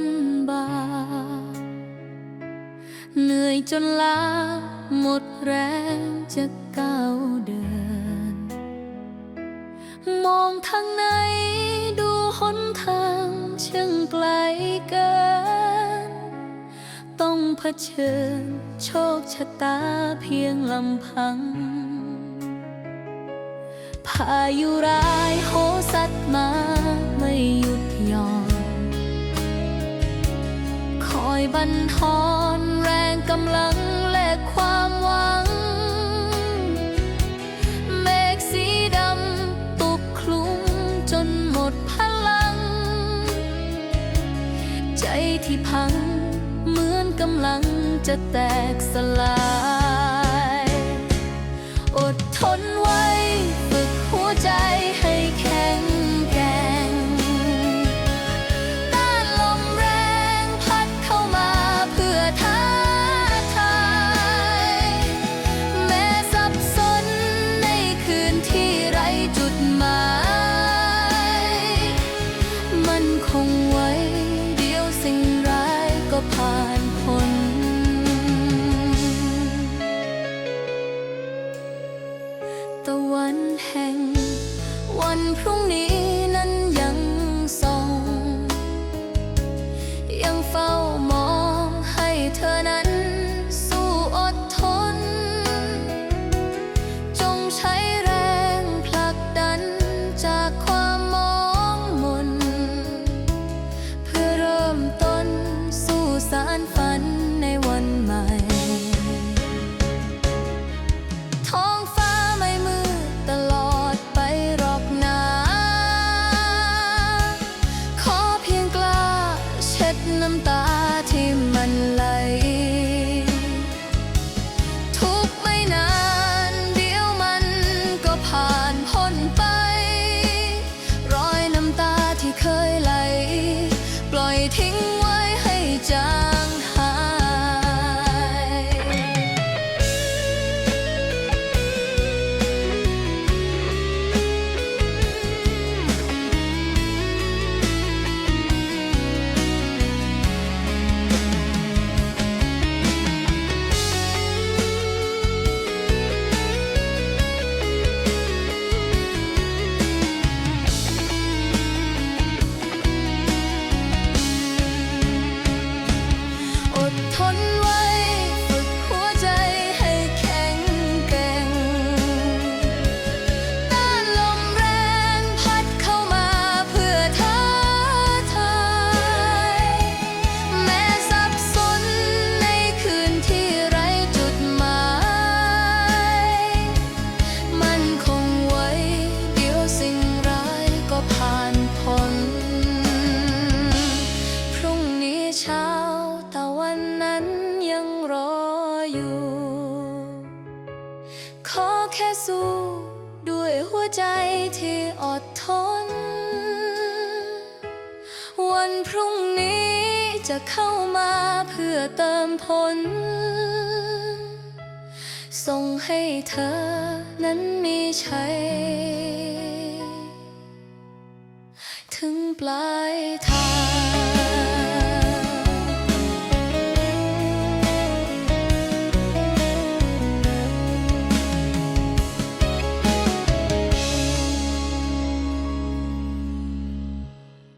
นบา เหนื่อยจนล้าหมดแรงจะก้าวเดิน มองทางไหนดูหนทางช่างไกลเกิน ต้องเผชิญโชคชะตาเพียงลำพังพายุร้ายโหสัตว์มา อยบันทอนแรงกำลังและความหวัง เมฆสีดำปกคลุมจนหมดพลัง ใจที่พังเหมือนกำลังจะแตกสลาย วันพรุ่งนี้ แค่สู้ ด้วยหัวใจที่อดทน วันพรุ่งนี้จะเข้ามาเพื่อเติมผล ส่งให้เธอนั้นมีชัย ถึงปลายทาง